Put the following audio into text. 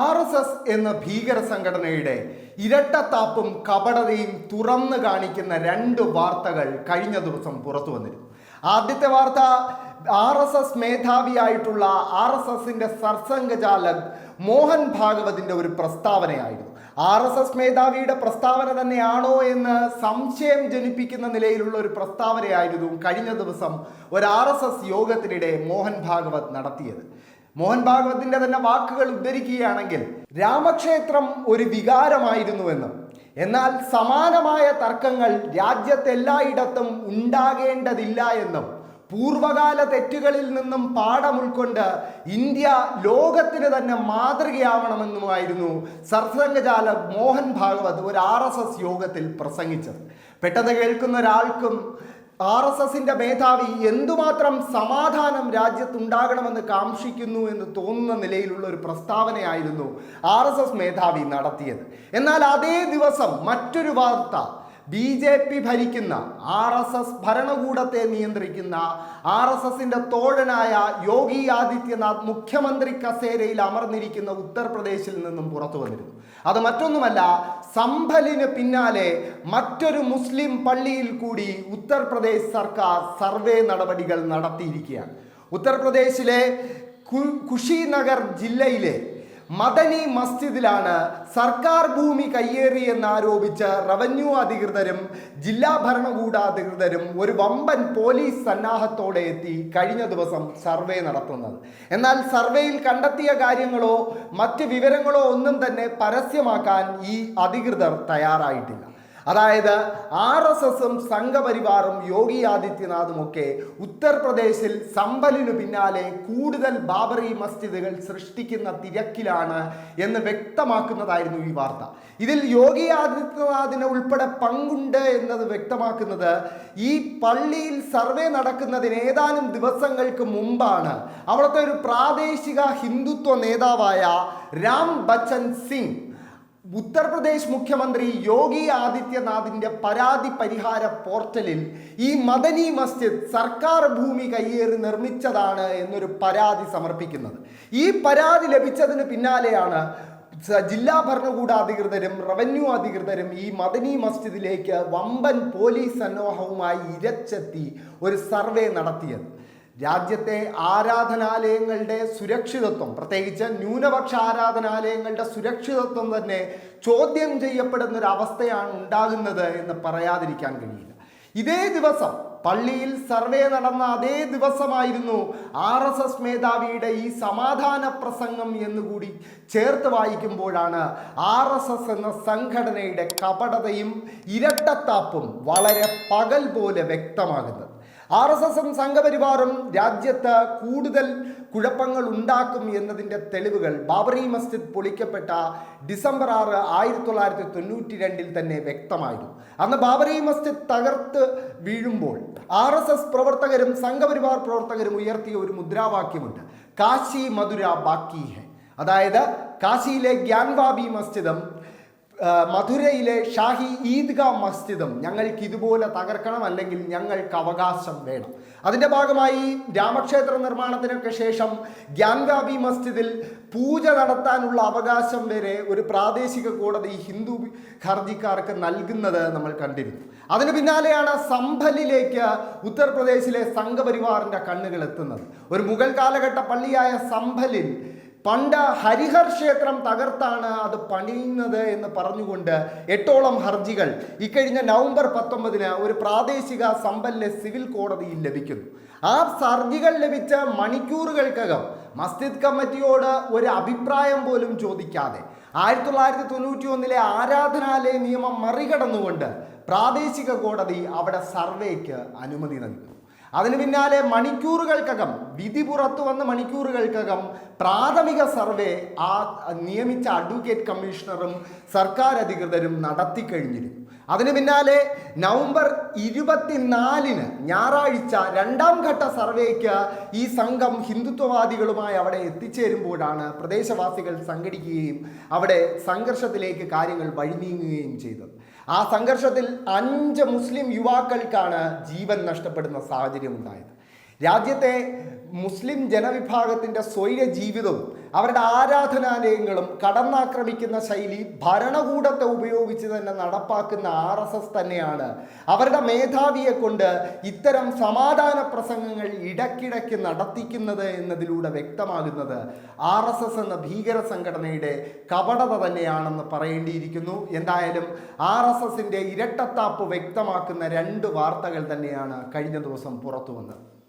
R S S എന്ന ഭീകര സംഘടനയുടെ ഇരട്ടത്താപ്പും കപടതയും തുറന്നു കാണിക്കുന്ന രണ്ട് വാർത്തകൾ കഴിഞ്ഞ ദിവസം പുറത്തു വന്നിരുന്നു. ആദ്യത്തെ വാർത്ത ആർ എസ് എസ് മേധാവിയായിട്ടുള്ള ആർ എസ് എസിന്റെ സർസംഘചാലക് മോഹൻ ഭാഗവതിന്റെ ഒരു പ്രസ്താവനയായിരുന്നു. ആർ എസ് എസ് മേധാവിയുടെ പ്രസ്താവന തന്നെയാണോ എന്ന് സംശയം ജനിപ്പിക്കുന്ന നിലയിലുള്ള ഒരു പ്രസ്താവനയായിരുന്നു കഴിഞ്ഞ ദിവസം ഒരു ആർ എസ് എസ് യോഗത്തിനിടെ മോഹൻ ഭാഗവത് നടത്തിയത്. മോഹൻ ഭാഗവതിന്റെ തന്നെ വാക്കുകൾ ഉദ്ധരിക്കുകയാണെങ്കിൽ രാമക്ഷേത്രം ഒരു വികാരമായിരുന്നുവെന്ന് എന്നാൽ സമാനമായ തർക്കങ്ങൾ രാജ്യത്തെല്ലായിടത്തും ഉണ്ടാകേണ്ടതില്ല എന്നും പൂർവകാല തെറ്റുകളിൽ നിന്നും പാഠം ഉൾക്കൊണ്ട് ഇന്ത്യ ലോകത്തിന് തന്നെ മാതൃകയാവണമെന്നുമായിരുന്നു സർസംഘചാല മോഹൻ ഭാഗവത് ഒരു ആർ എസ് എസ് യോഗത്തിൽ പ്രസംഗിച്ചത്. പെട്ടെന്ന് കേൾക്കുന്ന ഒരാൾക്കും ആർ എസ് എസിന്റെ മേധാവി എന്തുമാത്രം സമാധാനം രാജ്യത്തുണ്ടാകണമെന്ന് കാംക്ഷിക്കുന്നു എന്ന് തോന്നുന്ന നിലയിലുള്ള ഒരു പ്രസ്താവനയായിരുന്നു ആർ മേധാവി നടത്തിയത്. എന്നാൽ അതേ ദിവസം മറ്റൊരു വാർത്ത ബി ജെ പി ഭരിക്കുന്ന ആർ എസ് എസ് ഭരണകൂടത്തെ നിയന്ത്രിക്കുന്ന ആർ എസ് എസിന്റെ തോഴനായ യോഗി ആദിത്യനാഥ് മുഖ്യമന്ത്രി കസേരയിൽ അമർന്നിരിക്കുന്ന ഉത്തർപ്രദേശിൽ നിന്നും പുറത്തു വന്നിരുന്നു. അത് മറ്റൊന്നുമല്ല സംഭലിന് പിന്നാലെ മറ്റൊരു മുസ്ലിം പള്ളിയിൽ കൂടി ഉത്തർപ്രദേശ് സർക്കാർ സർവേ നടപടികൾ നടത്തിയിരിക്കുകയാണ്. ഉത്തർപ്രദേശിലെ കുഷിനഗർ ജില്ലയിലെ മദനി മസ്ജിദിലാണ് സർക്കാർ ഭൂമി കയ്യേറി എന്നാരോപിച്ച് റവന്യൂ അധികൃതരും ജില്ലാ ഭരണകൂട അധികൃതരും ഒരു വമ്പൻ പോലീസ് സന്നാഹത്തോടെ എത്തി കഴിഞ്ഞ ദിവസം സർവേ നടത്തുന്നത്. എന്നാൽ സർവേയിൽ കണ്ടെത്തിയ കാര്യങ്ങളോ മറ്റ് വിവരങ്ങളോ ഒന്നും തന്നെ പരസ്യമാക്കാൻ ഈ അധികൃതർ തയ്യാറായിട്ടില്ല. അതായത് ആർ എസ് എസും സംഘപരിവാറും യോഗി ആദിത്യനാഥും ഒക്കെ ഉത്തർപ്രദേശിൽ സമ്പലിനു പിന്നാലെ കൂടുതൽ ബാബറി മസ്ജിദുകൾ സൃഷ്ടിക്കുന്ന തിരക്കിലാണ് എന്ന് വ്യക്തമാക്കുന്നതായിരുന്നു ഈ വാർത്ത. ഇതിൽ യോഗി ആദിത്യനാഥിന് ഉൾപ്പെടെ പങ്കുണ്ട് എന്നത് വ്യക്തമാക്കുന്നത് ഈ പള്ളിയിൽ സർവേ നടക്കുന്നതിന് ഏതാനും ദിവസങ്ങൾക്ക് മുമ്പാണ്. അവിടുത്തെ ഒരു പ്രാദേശിക ഹിന്ദുത്വ നേതാവായ രാം ബച്ചൻ സിംഗ് ഉത്തർപ്രദേശ് മുഖ്യമന്ത്രി യോഗി ആദിത്യനാഥിന്റെ പരാതി പരിഹാര പോർട്ടലിൽ ഈ മദനി മസ്ജിദ് സർക്കാർ ഭൂമി കയ്യേറി നിർമ്മിച്ചതാണ് എന്നൊരു പരാതി സമർപ്പിക്കുന്നത്. ഈ പരാതി ലഭിച്ചതിന് പിന്നാലെയാണ് ജില്ലാ ഭരണകൂട അധികൃതരും റവന്യൂ അധികൃതരും ഈ മദനി മസ്ജിദിലേക്ക് വമ്പൻ പോലീസ് സന്നോഹവുമായി ഇരച്ചെത്തി ഒരു സർവേ നടത്തിയത്. രാജ്യത്തെ ആരാധനാലയങ്ങളുടെ സുരക്ഷിതത്വം പ്രത്യേകിച്ച് ന്യൂനപക്ഷ ആരാധനാലയങ്ങളുടെ സുരക്ഷിതത്വം തന്നെ ചോദ്യം ചെയ്യപ്പെടുന്ന ഒരു അവസ്ഥയാണ് ഉണ്ടാകുന്നത് എന്ന് പറയാതിരിക്കാൻ കഴിയില്ല. ഇതേ ദിവസം പള്ളിയിൽ സർവേ നടന്ന അതേ ദിവസമായിരുന്നു ആർ എസ് എസ് മേധാവിയുടെ ഈ സമാധാന പ്രസംഗം എന്നുകൂടി ചേർത്ത് വായിക്കുമ്പോഴാണ് ആർ എസ് എസ് എന്ന സംഘടനയുടെ കപടതയും ഇരട്ടത്താപ്പും വളരെ പകൽ പോലെ വ്യക്തമാകുന്നത്. ആർ എസ് എസും സംഘപരിവാറും രാജ്യത്ത് കൂടുതൽ കുഴപ്പങ്ങൾ ഉണ്ടാക്കും എന്നതിന്റെ തെളിവുകൾ ബാബറി മസ്ജിദ് പൊളിക്കപ്പെട്ട ഡിസംബർ ആറ് ആയിരത്തി തൊള്ളായിരത്തി തൊണ്ണൂറ്റി രണ്ടിൽ തന്നെ വ്യക്തമായിരുന്നു. അന്ന് ബാബറി മസ്ജിദ് തകർത്ത് വീഴുമ്പോൾ ആർ എസ് എസ് പ്രവർത്തകരും സംഘപരിവാർ പ്രവർത്തകരും ഉയർത്തിയ ഒരു മുദ്രാവാക്യമുണ്ട്. കാശി മധുര ബാക്കി ഹെ. അതായത് കാശിയിലെ ഗ്യാൻവാബി മസ്ജിദും മധുരയിലെ ഷാഹി ഈദ്ഗ മസ്ജിദും ഞങ്ങൾക്ക് ഇതുപോലെ തകർക്കണം അല്ലെങ്കിൽ ഞങ്ങൾക്ക് അവകാശം വേണം. അതിന്റെ ഭാഗമായി രാമക്ഷേത്ര നിർമ്മാണത്തിനൊക്കെ ശേഷം ഗ്യാൻഗാബി മസ്ജിദിൽ പൂജ നടത്താനുള്ള അവകാശം വരെ ഒരു പ്രാദേശിക കോടതി ഹിന്ദു ഹർജിക്കാർക്ക് നൽകുന്നത് നമ്മൾ കണ്ടിരുന്നു. അതിന് പിന്നാലെയാണ് സംഭലിലേക്ക് ഉത്തർപ്രദേശിലെ സംഘപരിവാറിന്റെ കണ്ണുകൾ എത്തുന്നത്. ഒരു മുഗൾ കാലഘട്ട പള്ളിയായ സംഭലിൽ പണ്ട് ഹരിഹർ ക്ഷേത്രം തകർത്താണ് അത് പണിയുന്നത് എന്ന് പറഞ്ഞുകൊണ്ട് എട്ടോളം ഹർജികൾ. ഇക്കഴിഞ്ഞ നവംബർ പത്തൊമ്പതിന് ഒരു പ്രാദേശിക സമ്പന്ന സിവിൽ കോടതിയിൽ ലഭിക്കുന്നു. ആ ഹർജികൾ ലഭിച്ച മണിക്കൂറുകൾക്കകം മസ്ജിദ് കമ്മിറ്റിയോട് ഒരു അഭിപ്രായം പോലും ചോദിക്കാതെ ആയിരത്തി തൊള്ളായിരത്തി തൊണ്ണൂറ്റി ഒന്നിലെ ആരാധനാലയ നിയമം മറികടന്നുകൊണ്ട് പ്രാദേശിക കോടതി അവിടെ സർവേക്ക് അനുമതി നൽകുന്നു. അതിനു പിന്നാലെ മണിക്കൂറുകൾക്കകം വിധി പുറത്തു വന്ന മണിക്കൂറുകൾക്കകം പ്രാഥമിക സർവേ ആ നിയമിച്ച അഡ്വക്കേറ്റ് കമ്മീഷണറും സർക്കാർ അധികൃതരും നടത്തി കഴിഞ്ഞിരുന്നു. അതിന് പിന്നാലെ നവംബർ ഇരുപത്തിനാലിന് ഞായറാഴ്ച രണ്ടാം ഘട്ട സർവേക്ക് ഈ സംഘം ഹിന്ദുത്വവാദികളുമായി അവിടെ എത്തിച്ചേരുമ്പോഴാണ് പ്രദേശവാസികൾ സംഘടിക്കുകയും അവിടെ സംഘർഷത്തിലേക്ക് കാര്യങ്ങൾ വഴിനീങ്ങുകയും ചെയ്തത്. ആ സംഘർഷത്തിൽ അഞ്ച് മുസ്ലിം യുവാക്കൾക്കാണ് ജീവൻ നഷ്ടപ്പെടുന്ന സാഹചര്യം ഉണ്ടായത് രാജ്യത്തെ മുസ്ലിം ജനവിഭാഗത്തിന്റെ സ്വൈര ജീവിതവും അവരുടെ ആരാധനാലയങ്ങളും കടന്നാക്രമിക്കുന്ന ശൈലി ഭരണകൂടത്തെ ഉപയോഗിച്ച് തന്നെ നടപ്പാക്കുന്ന ആർ എസ് എസ് തന്നെയാണ്. അവരുടെ മേധാവിയെ കൊണ്ട് ഇത്തരം സമാധാന പ്രസംഗങ്ങൾ ഇടയ്ക്കിടയ്ക്ക് നടത്തിക്കുന്നത് എന്നതിലൂടെ വ്യക്തമാകുന്നത് ആർ എസ് എസ് എന്ന ഭീകര സംഘടനയുടെ കപടത തന്നെയാണെന്ന് പറയേണ്ടിയിരിക്കുന്നു. എന്തായാലും ആർ എസ് എസിന്റെ ഇരട്ടത്താപ്പ് വ്യക്തമാക്കുന്ന രണ്ട് വാർത്തകൾ തന്നെയാണ് കഴിഞ്ഞ ദിവസം പുറത്തു വന്നത്